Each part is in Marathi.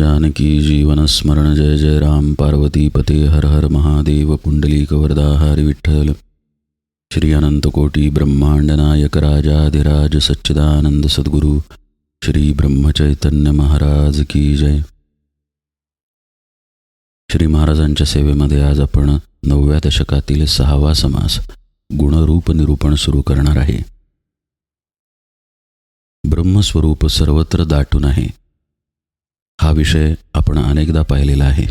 जानकी जीवनस्मरण जय जय राम पार्वती पते हर हर महादेव पुंडलीक वरदा विठ्ठल। श्री अनंतकोटी ब्रह्मांड नायक राजाधिराज सच्चिदानंद सद्गुरू श्री ब्रह्मचैतन्य महाराज की जय। श्री महाराजांच्या सेवेमध्ये आज आपण नवव्या दशकातील सहावा समास गुणरूप निरूपण सुरू करणार आहे. ब्रह्मस्वरूप सर्वत्र दाटून आहे. हा विषय आपण अनेकदा पाहिलेला आहे.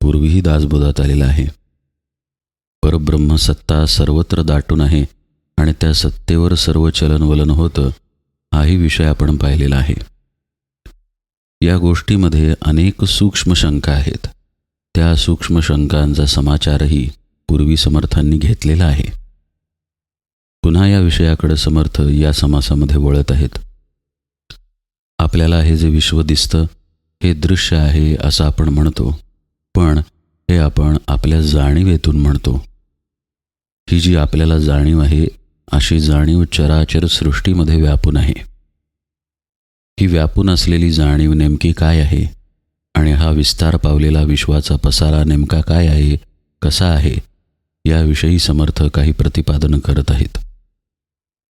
पूर्वीही दासबोधात आलेला आहे. परब्रह्म सत्ता सर्वत्र दाटून आहे आणि त्या सत्तेवर सर्व चलनवलन होतं हाही विषय आपण पाहिलेला आहे. या गोष्टीमध्ये अनेक सूक्ष्म शंका आहेत. त्या सूक्ष्म शंकांचा समाचारही पूर्वी समर्थांनी घेतलेला आहे. पुन्हा या विषयाकडे समर्थ या समासामध्ये वळत आहेत. आपल्याला हे जे विश्व दिसतं हे दृश्य आहे असं आपण म्हणतो. पण हे आपण आपल्या जाणीवेतून म्हणतो. ही जी आपल्याला जाणीव आहे अशी जाणीव चराचर सृष्टीमध्ये व्यापून आहे. ही व्यापून असलेली जाणीव नेमकी काय आहे? आणि हा विस्तार पावलेला विश्वाचा पसारा नेमका काय आहे कसा आहे याविषयी समर्थ काही प्रतिपादन करत आहेत.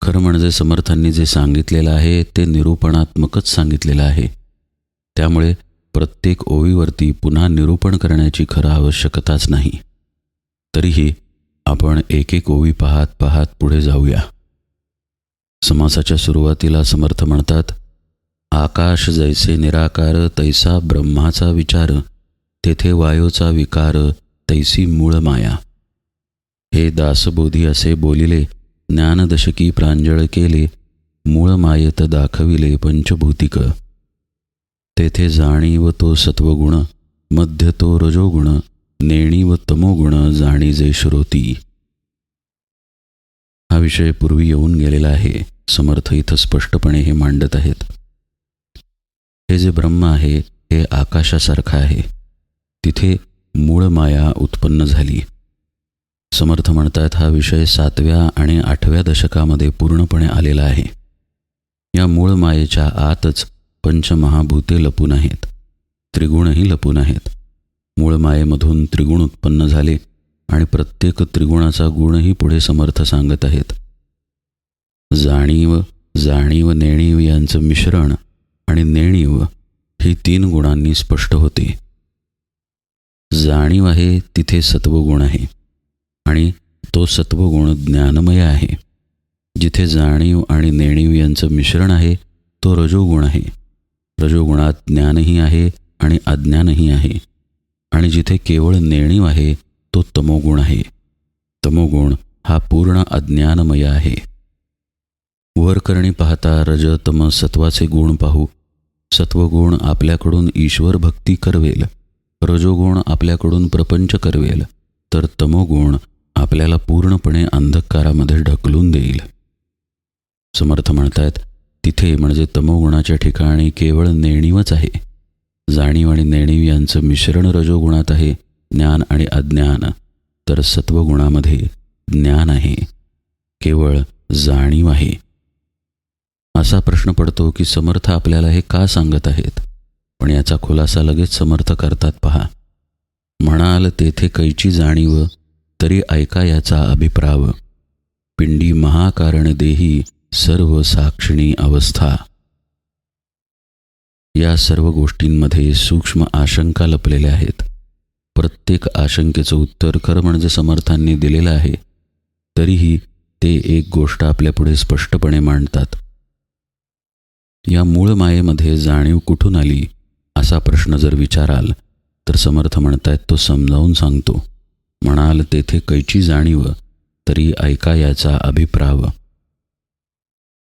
खरं म्हणजे समर्थांनी जे सांगितलेलं आहे ते निरूपणात्मकच सांगितलेलं आहे. त्यामुळे प्रत्येक ओवीवरती पुन्हा निरूपण करण्याची खरं आवश्यकताच नाही. तरीही आपण एक एक ओवी पाहत पाहत पुढे जाऊया. समासाच्या सुरुवातीला समर्थ म्हणतात आकाश जैसे निराकार तैसा ब्रह्माचा विचार तेथे वायूचा विकार तैसी मूळ माया. हे दासबोधी असे बोलिले ज्ञानदशकी प्रांजळ केले मूळ मायेत दाखविले पंचभूतिक. तेथे जाणीव तो सत्वगुण मध्य तो रजोगुण नेणी व तमोगुण जाणीजे श्रोती. हा विषय पूर्वी येऊन गेलेला आहे. समर्थ इथं स्पष्टपणे हे मांडत आहेत. हे जे ब्रह्म आहे हे आकाशासारखं आहे. तिथे मूळ माया उत्पन्न झाली. समर्थ म्हणतात हा विषय सातव्या आणि आठव्या दशकामध्ये पूर्णपणे आलेला आहे. या मूळ मायेच्या आतच पंचमहाभूते लपून आहेत. त्रिगुणही लपून आहेत. मूळ मायेमधून त्रिगुण उत्पन्न झाले आणि प्रत्येक त्रिगुणाचा गुणही पुढे समर्थ सांगत आहेत. जाणीव जाणीव नेणीव यांचं मिश्रण आणि नेणीव ही तीन गुणांनी स्पष्ट होते. जाणीव आहे तिथे सत्वगुण आहे आणि तो सत्वगुण ज्ञानमय आहे. जिथे जाणीव आणि नेणीव यांचं मिश्रण आहे तो रजोगुण आहे. रजोगुणात ज्ञानही आहे आणि अज्ञानही आहे. आणि जिथे केवळ नेणीव आहे तो तमोगुण आहे. तमोगुण हा पूर्ण अज्ञानमय आहे. वरकरणी पाहता रज तम सत्वाचे गुण पाहू. सत्वगुण आपल्याकडून ईश्वर भक्ती करवेल. रजोगुण आपल्याकडून प्रपंच करवेल. तर तमोगुण आपल्याला पूर्णपणे अंधकारामध्ये ढकलून देईल. समर्थ म्हणतायत तिथे म्हणजे तमोगुणाच्या ठिकाणी केवळ नेणीवच आहे. जाणीव आणि नेणीव यांचं मिश्रण रजोगुणात आहे ज्ञान आणि अज्ञान. तर सत्वगुणामध्ये ज्ञान आहे. केवळ जाणीव आहे. असा प्रश्न पडतो की समर्थ आपल्याला हे का सांगत आहेत? पण याचा खुलासा लगेच समर्थ करतात पहा. म्हणाल तेथे कैची जाणीव तरी ऐका याचा अभिप्राव. पिंडी महाकारण देही सर्व साक्षिणी अवस्था. या सर्व गोष्टींमध्ये सूक्ष्म आशंका लपलेल्या आहेत. प्रत्येक आशंकेचं उत्तर खरं म्हणजे समर्थांनी दिलेलं आहे तरीही ते एक गोष्ट आपल्यापुढे स्पष्टपणे मांडतात. या मूळ मायेमध्ये जाणीव कुठून आली असा प्रश्न जर विचाराल तर समर्थ म्हणतायत तो समजावून सांगतो. म्हणाल तेथे कैची जाणीव तरी ऐका याचा अभिप्राव.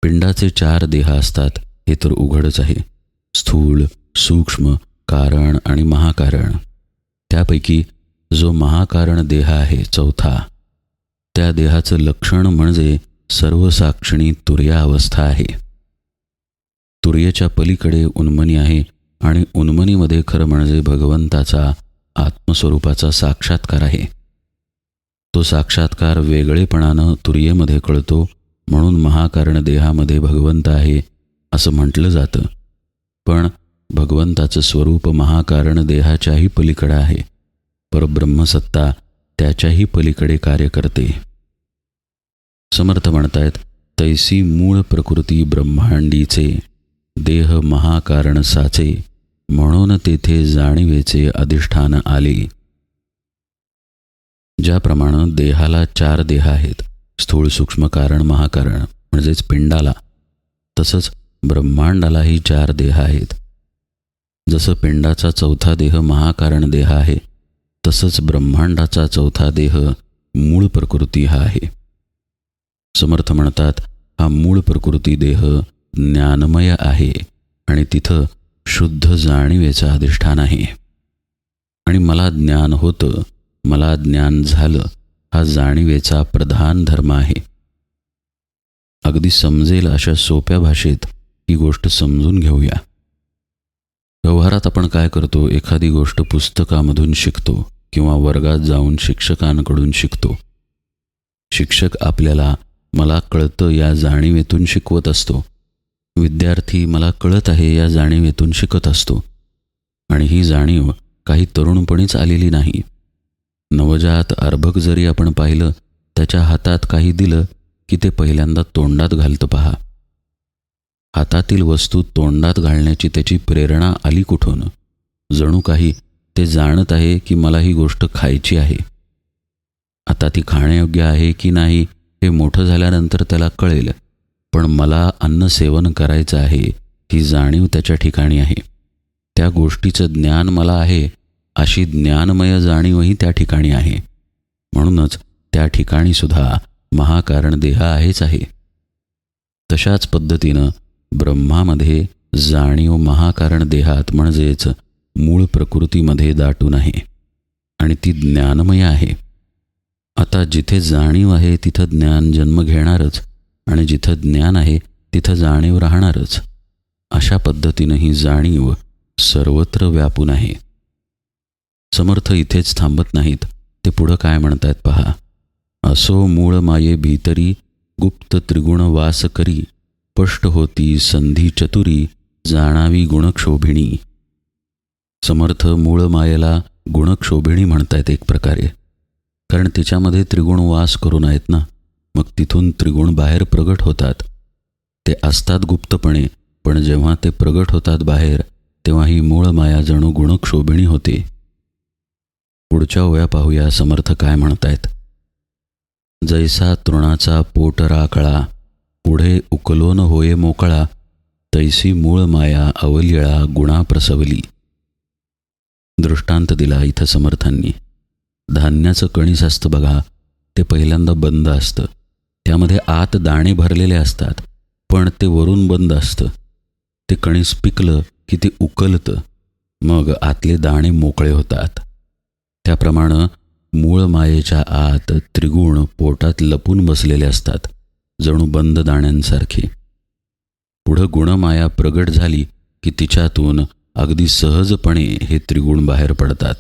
पिंडाचे चार देह असतात हे तर उघडच आहे. स्थूल सूक्ष्म कारण आणि महाकारण. त्यापैकी जो महाकारण देह आहे चौथा. त्या देहाचं लक्षण म्हणजे सर्वसाक्षिणी तुर्या अवस्था आहे. तुर्येच्या पलीकडे उन्मनी आहे आणि उन्मनीमध्ये खरं म्हणजे भगवंताचा आत्मस्वरूपाचा साक्षात्कार आहे. तो साक्षात्कार वेगळेपणानं तुर्येमध्ये कळतो म्हणून महाकारण देहामध्ये भगवंत आहे असं म्हटलं जातं. पण भगवंताचं स्वरूप महाकारण देहाच्याही पलीकडे आहे. परब्रह्मसत्ता त्याच्याही पलीकडे कार्य करते. समर्थ म्हणतायत तैसी मूळ प्रकृती ब्रह्मांडीचे देह महाकारण साचे म्हणून तेथे जाणीवेचे अधिष्ठान आले. ज्याप्रमाणे देहाला चार देह आहेत. स्थूळ सूक्ष्म कारण महाकारण म्हणजेच पिंडाला. तसंच ब्रह्मांडालाही चार देह आहेत. जसं पिंडाचा चौथा देह महाकारण देह आहे तसंच ब्रह्मांडाचा चौथा देह मूळ प्रकृती हा आहे. समर्थ म्हणतात हा मूळ प्रकृती देह ज्ञानमय आहे आणि तिथं शुद्ध जाणीवेचं अधिष्ठान आहे. आणि मला ज्ञान होतं मला ज्ञान झालं हा जाणीवेचा प्रधान धर्म आहे. अगदी समजेल अशा सोप्या भाषेत ही गोष्ट समजून घेऊया. व्यवहारात आपण काय करतो? एखादी गोष्ट पुस्तकामधून शिकतो किंवा वर्गात जाऊन शिक्षकांकडून शिकतो. शिक्षक आपल्याला मला कळतं या जाणीवेतून शिकवत असतो. विद्यार्थी मला कळत आहे या जाणीवेतून शिकत असतो. आणि ही जाणीव काही तरुणपणीच आलेली नाही. नवजात अर्भक जरी आपण पाहिलं त्याच्या हातात काही दिलं की ते पहिल्यांदा तोंडात घालतं पहा. हातातील वस्तू तोंडात घालण्याची त्याची प्रेरणा आली कुठून? जणू काही ते जाणत आहे की मला ही गोष्ट खायची आहे. आता ती खाण्यायोग्य आहे की नाही हे मोठं झाल्यानंतर त्याला कळेल पण मला अन्न सेवन करायचं आहे ही जाणीव त्याच्या ठिकाणी आहे. त्या गोष्टीचं ज्ञान मला आहे अशी ज्ञानमय जाणीवही त्या ठिकाणी आहे. म्हणूनच त्या ठिकाणी सुद्धा महाकारण देह आहेच आहे. तशाच पद्धतीनं ब्रह्मामध्ये जाणीव महाकारण देहात म्हणजेच मूळ प्रकृतीमध्ये दाटून आहे आणि ती ज्ञानमय आहे. आता जिथे जाणीव आहे तिथं ज्ञान जन्म घेणारच आणि जिथं ज्ञान आहे तिथं जाणीव राहणारच. अशा पद्धतीनं ही जाणीव सर्वत्र व्यापून आहे. समर्थ इथेच थांबत नाहीत. ते पुढं काय म्हणतायत पहा. असो मूळ माये भीतरी गुप्त त्रिगुण वास करी. स्पष्ट होती संधी चतुरी जाणावी गुणक्षोभिणी. समर्थ मूळ मायेला गुणक्षोभिणी म्हणतायत एक प्रकारे. कारण तिच्यामध्ये त्रिगुण वास करून आहेत ना. मग तिथून त्रिगुण बाहेर प्रगट होतात. ते असतात गुप्तपणे पण जेव्हा ते प्रगट होतात बाहेर तेव्हा ही मूळ माया जणू गुणक्षोभिणी होते. पुढच्या ओव्या पाहूया समर्थ काय म्हणतायत. जैसा तृणाचा पोट राखळा पुढे उकलोन होये मोकळा तैसी मूळ माया अवलिळा गुणा प्रसवली. दृष्टांत दिला इथं समर्थांनी. धान्याचं कणीस असतं बघा ते पहिल्यांदा बंद असतं. त्यामध्ये आत दाणे भरलेले असतात पण ते वरून बंद असतं. ते कणीस पिकलं की ते उकलतं. मग आतले दाणे मोकळे होतात. त्याप्रमाणे मूळ मायेच्या आत त्रिगुण पोटात लपून बसलेले असतात जणू बंद दाण्यांसारखे. पुढं गुणमाया प्रगट झाली की तिच्यातून अगदी सहजपणे हे त्रिगुण बाहेर पडतात.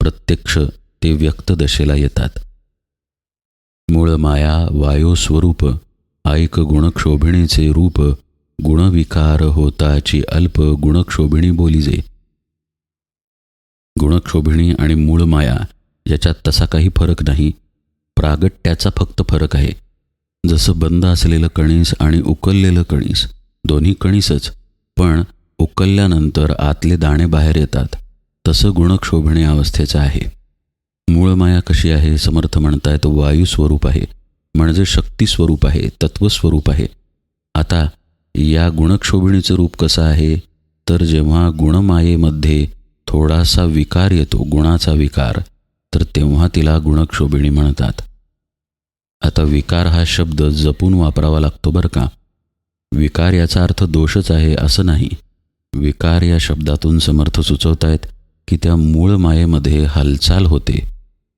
प्रत्यक्ष ते व्यक्त दशेला येतात. मूळ माया वायोस्वरूप ऐक गुणक्षोभिणीचे रूप गुणविकार होताची अल्प गुणक्षोभिणी बोलीजे गुणक्षोभिणी आणि मूळ माया याच्यात तसा काही फरक नाही. प्रागट्याचा फक्त फरक आहे. जसं बंद असलेलं कणीस आणि उकललेलं कणीस दोन्ही कणीसच पण उकलल्यानंतर आतले दाणे बाहेर येतात. तसं गुणक्षोभिणी अवस्थेचं आहे. मूळ माया कशी आहे समर्थ म्हणतायत वायू स्वरूप आहे. म्हणजे शक्ती स्वरूप आहे तत्वस्वरूप आहे. आता या गुणक्षोभिणीचं रूप कसं आहे? तर जेव्हा गुणमायेमध्ये थोडासा विकार येतो गुणाचा विकार तर तेव्हा तिला गुणक्षोभिणी म्हणतात. आता विकार हा शब्द जपून वापरावा लागतो बरं का? विकार याचा अर्थ दोषच आहे असं नाही. विकार या शब्दातून समर्थ सुचवतायत की त्या मूळ मायेमध्ये हालचाल होते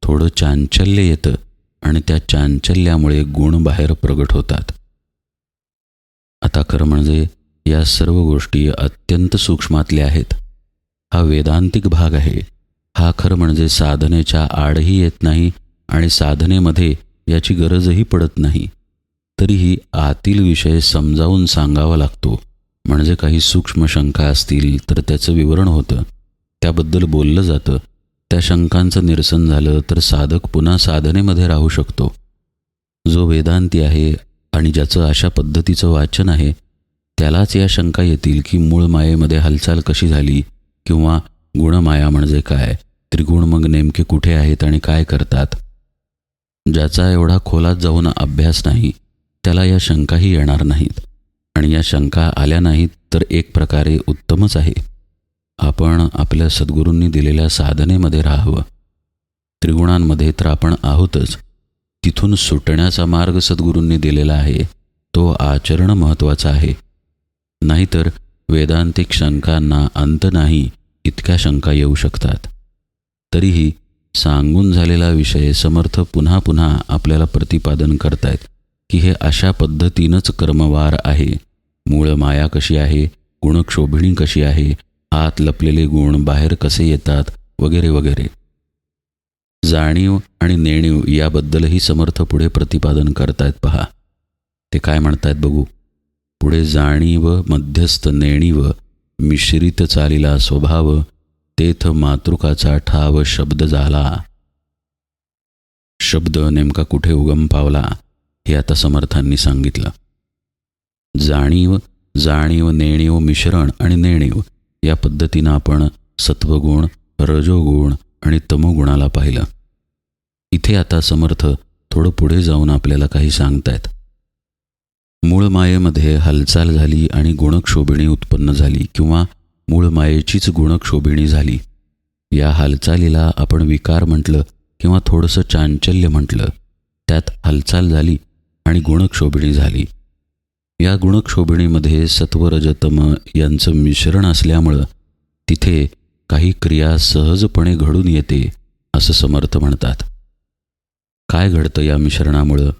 थोडं चांचल्य येतं आणि त्या चांचल्यामुळे गुण बाहेर प्रगट होतात. आता खरं म्हणजे या सर्व गोष्टी अत्यंत सूक्ष्मातल्या आहेत. हा वेदांतिक भाग आहे. हा खरं म्हणजे साधनेच्या आडही येत नाही आणि साधनेमध्ये याची गरजही पडत नाही. तरीही आतील विषय समजावून सांगावा लागतो. म्हणजे काही सूक्ष्म शंका असतील तर त्याचं विवरण होतं. त्याबद्दल बोललं जातं. त्या शंकांचं निरसन झालं तर साधक पुन्हा साधनेमध्ये राहू शकतो. जो वेदांती आहे आणि ज्याचं अशा पद्धतीचं वाचन आहे त्यालाच या शंका येतील की मूळ मायेमध्ये हालचाल कशी झाली किंवा गुणमाया म्हणजे काय? त्रिगुण मग नेमके कुठे आहेत आणि काय करतात? ज्याचा एवढा खोलात जाऊन अभ्यास नाही त्याला या शंकाही येणार नाहीत. आणि या शंका आल्या नाहीत तर एक प्रकारे उत्तमच आहे. आपण आपल्या सद्गुरूंनी दिलेल्या साधनेमध्ये राहावं. त्रिगुणांमध्ये तर आपण आहोतच. तिथून सुटण्याचा मार्ग सद्गुरूंनी दिलेला आहे. तो आचरण महत्त्वाचा आहे. नाहीतर वेदांतिक शंकांना अंत नाही इतक्या शंका येऊ शकतात. तरीही सांगून झालेला विषय समर्थ पुन्हा पुन्हा आपल्याला प्रतिपादन करतायत की हे अशा पद्धतीनंच कर्मवार आहे. मूळ माया कशी आहे? गुणक्षोभिणी कशी आहे? आत लपलेले गुण बाहेर कसे येतात? वगैरे वगैरे. जाणीव आणि नेणीव याबद्दलही समर्थ पुढे प्रतिपादन करतायत पहा. ते काय म्हणतायत बघू. पुढे जाणीव मध्यस्थ नेणीव मिश्रित चालीला स्वभाव तेथ मातृकाचा ठाव शब्द झाला. शब्द नेमका कुठे उगम पावला हे आता समर्थांनी सांगितलं. जाणीव जाणीव नेणीव मिश्रण आणि नेणीव या पद्धतीनं आपण सत्वगुण रजोगुण आणि तमोगुणाला पाहिलं. इथे आता समर्थ थोडं पुढे जाऊन आपल्याला काही सांगतायत. मूळ मायेमध्ये हालचाल झाली आणि गुणक्षोभिणी उत्पन्न झाली किंवा मूळ मायेचीच गुणक्षोभिणी झाली. या हालचालीला आपण विकार म्हटलं किंवा थोडंसं चांचल्य म्हटलं. त्यात हालचाल झाली आणि गुणक्षोभिणी झाली. या गुणक्षोभिणीमध्ये सत्वरजतम यांचं मिश्रण असल्यामुळं तिथे काही क्रिया सहजपणे घडून येते असं समर्थ म्हणतात. काय घडतं या मिश्रणामुळं?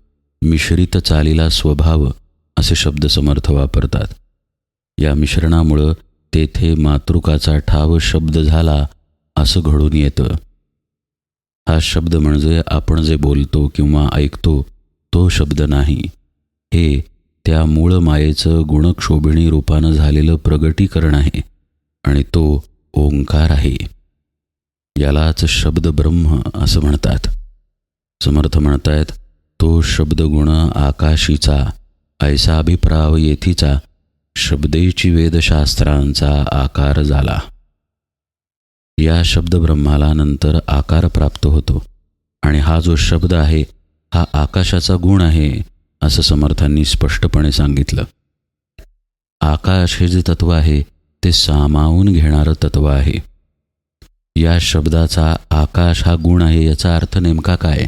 मिश्रित चालीला स्वभाव असे शब्द समर्थ वापरतात. या मिश्रणामुळं तेथे मातृकाचा ठाव शब्द झाला असं घडून येतं. हा शब्द म्हणजे आपण जे बोलतो किंवा ऐकतो तो शब्द नाही. हे त्या मूळ मायेचं गुणक्षोभिणी रूपानं झालेलं प्रगटीकरण आहे आणि तो ओंकार आहे. यालाच शब्द ब्रह्म असं म्हणतात. समर्थ म्हणतायत तो शब्दगुण आकाशीचा ऐसा अभिप्राव येथीचा शब्देची वेदशास्त्रांचा आकार झाला. या शब्दब्रह्माला नंतर आकार प्राप्त होतो आणि हा जो शब्द आहे हा आकाशाचा गुण आहे असं समर्थांनी स्पष्टपणे सांगितलं. आकाश हे जे तत्व आहे ते सामावून घेणारं तत्व आहे. या शब्दाचा आकाश हा गुण आहे याचा अर्थ नेमका काय?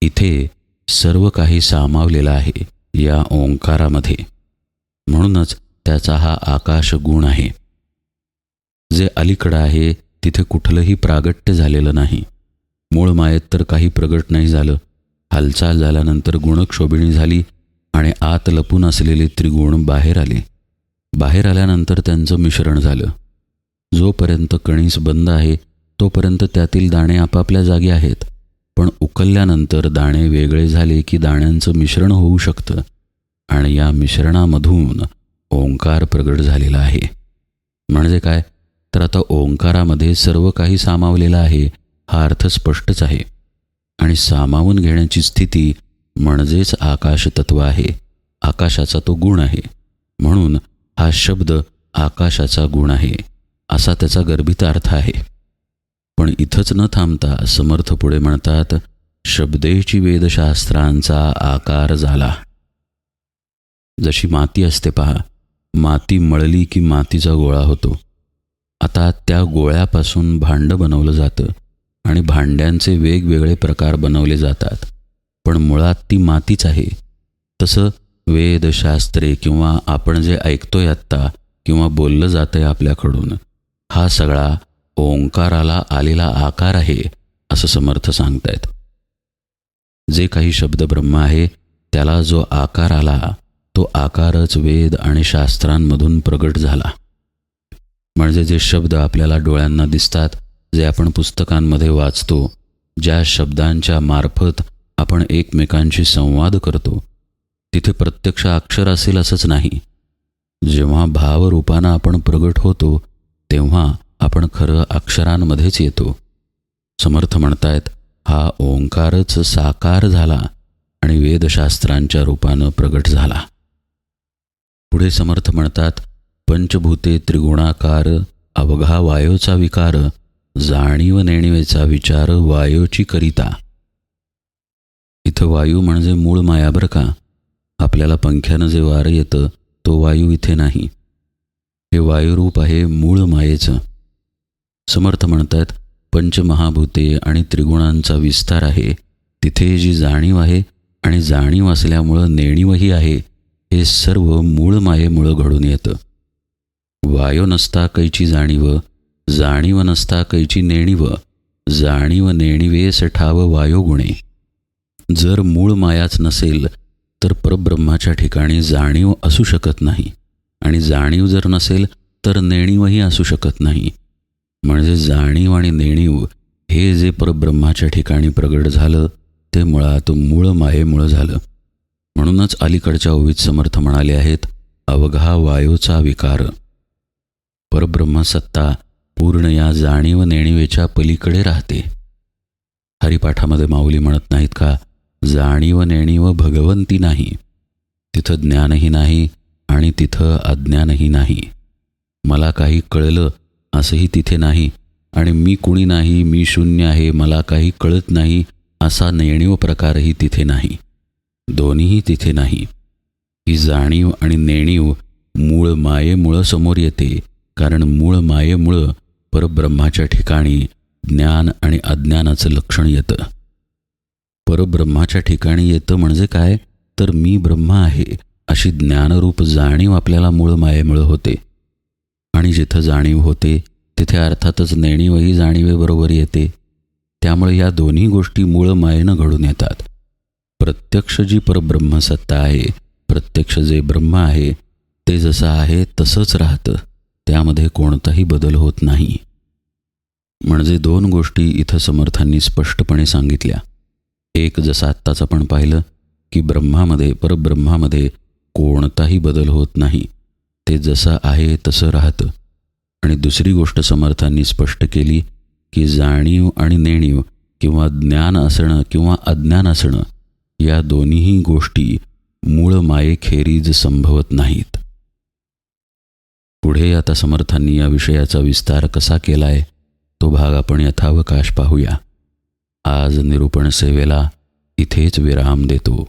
इथे सर्व काही सामावलेलं आहे. या ओंकारामध्ये. म्हणूनच त्याचा हा आकाश गुण आहे. जे अलीकडं आहे तिथे कुठलंही प्रागट्य झालेलं नाही. मूळ मायेत तर काही प्रगट नाही झालं. हालचाल झाल्यानंतर गुणक्षोभिणी झाली आणि आत लपून असलेले त्रिगुण बाहेर आले. बाहेर आल्यानंतर त्यांचं मिश्रण झालं. जोपर्यंत कणीस बंद आहे तोपर्यंत त्यातील दाणे आपापल्या जागी आहेत. पण उकलल्यानंतर दाणे वेगळे झाले की दाण्यांचं मिश्रण होऊ शकतं आणि या मिश्रणामधून ओंकार प्रगट झालेला आहे. म्हणजे काय? तर आता ओंकारामध्ये सर्व काही सामावलेलं आहे हा अर्थ स्पष्टच आहे. आणि सामावून घेण्याची स्थिती म्हणजेच आकाश तत्व आहे. आकाशाचा तो गुण आहे. म्हणून हा शब्द आकाशाचा गुण आहे असा त्याचा गर्भित अर्थ आहे. पण इथंच न थांबता समर्थ पुढे म्हणतात शब्देची वेदशास्त्रांचा आकार झाला. जशी माती असते पहा माती मळली की मातीचा गोळा होतो. आता त्या गोळ्यापासून भांडं बनवलं जातं आणि भांड्यांचे वेगवेगळे प्रकार बनवले जातात. पण मुळात ती मातीच आहे. तसं वेदशास्त्रे किंवा आपण जे ऐकतोय आत्ता किंवा बोललं जातं आहे आपल्याकडून हा सगळा ओंकाराला आलेला आकार आहे असं समर्थ सांगतायत. जे काही शब्द ब्रह्म आहे त्याला जो आकार आला तो आकारच वेद आणि शास्त्रांमधून प्रगट झाला. म्हणजे जे शब्द आपल्याला डोळ्यांना दिसतात जे आपण पुस्तकांमध्ये वाचतो ज्या शब्दांच्या मार्फत आपण एकमेकांशी संवाद करतो तिथे प्रत्यक्ष अक्षर असेल असंच नाही. जेव्हा भावरूपानं आपण प्रगट होतो तेव्हा आपण खरं अक्षरांमध्येच येतो. समर्थ म्हणतायत हा ओंकारच साकार झाला आणि वेदशास्त्रांच्या रूपानं प्रगट झाला. पुढे समर्थ म्हणतात पंचभूते त्रिगुणाकार अवघा वायोचा विकार जाणीव नेणिवेचा विचार वायोची करिता. इथं वायू म्हणजे मूळ माया बरं का? आपल्याला पंख्यानं जे वारं येतं तो वायू इथे नाही. हे वायुरूप आहे मूळ मायेचं. समर्थ म्हणतात पंचमहाभूते आणि त्रिगुणांचा विस्तार आहे. तिथे जी जाणीव आहे आणि जाणीव असल्यामुळं नेणीवही आहे हे सर्व मूळ मायेमुळं घडून येतं. वायो नसता कैची जाणीव जाणीव नसता कैची नेणीव जाणीव नेणीवेस ठाव वायोगुणे जर मूळ मायाच नसेल तर परब्रह्माच्या ठिकाणी जाणीव असू शकत नाही. आणि जाणीव जर नसेल तर नेणीवही असू शकत नाही. म्हणजे जाणीव आणि नेणीव हे जे परब्रह्माच्या ठिकाणी प्रगट झालं ते मुळात मूळ मायेमुळं झालं. म्हणूनच अलीकडच्या ओवीत समर्थ म्हणाले आहेत अवघा वायूचा विकार. परब्रह्मसत्ता पूर्ण या जाणीव नेणिवेच्या पलीकडे राहते. हरिपाठामध्ये माऊली म्हणत नाहीत का जाणीव नेणीव भगवंती नाही. तिथं ज्ञानही नाही आणि तिथं अज्ञानही नाही. मला काही कळलं असंही तिथे नाही. आणि मी कुणी नाही मी शून्य आहे मला काही कळत नाही असा नेणीव प्रकारही तिथे नाही. दोन्हीही तिथे नाही. ही जाणीव आणि नेणीव मूळ मायेमुळं समोर येते कारण मूळ मायेमुळं परब्रह्माच्या ठिकाणी ज्ञान आणि अज्ञानाचं लक्षण येतं. परब्रह्माच्या ठिकाणी येतं म्हणजे काय? तर मी ब्रह्म आहे अशी ज्ञानरूप जाणीव आपल्याला मूळ मायेमुळं होते. आणि जिथं जाणीव होते तिथे अर्थातच नेणीवही जाणीवेबरोबर येते. त्यामुळे या दोन्ही गोष्टी मूळ मायेनं घडून येतात. प्रत्यक्ष जी परब्रह्मसत्ता आहे प्रत्यक्ष जे ब्रह्म आहे ते जसं आहे तसंच राहतं. त्यामध्ये कोणताही बदल होत नाही. म्हणजे दोन गोष्टी इथं समर्थांनी स्पष्टपणे सांगितल्या. एक जसं आत्ताच आपण पाहिलं की ब्रह्मामध्ये परब्रह्मामध्ये कोणताही बदल होत नाही. ते जसं आहे तसं राहतं. आणि दुसरी गोष्ट समर्थांनी स्पष्ट केली की जाणीव आणि नेणीव किंवा ज्ञान असणं किंवा अज्ञान असणं या दोन्हीही गोष्टी मूळ मायेखेरीज संभवत नाहीत. पुढे आता समर्थांनी या विषयाचा विस्तार कसा केलाय तो भाग आपण यथावकाश पाहूया. आज निरूपण सेवेला इथेच विराम देतो.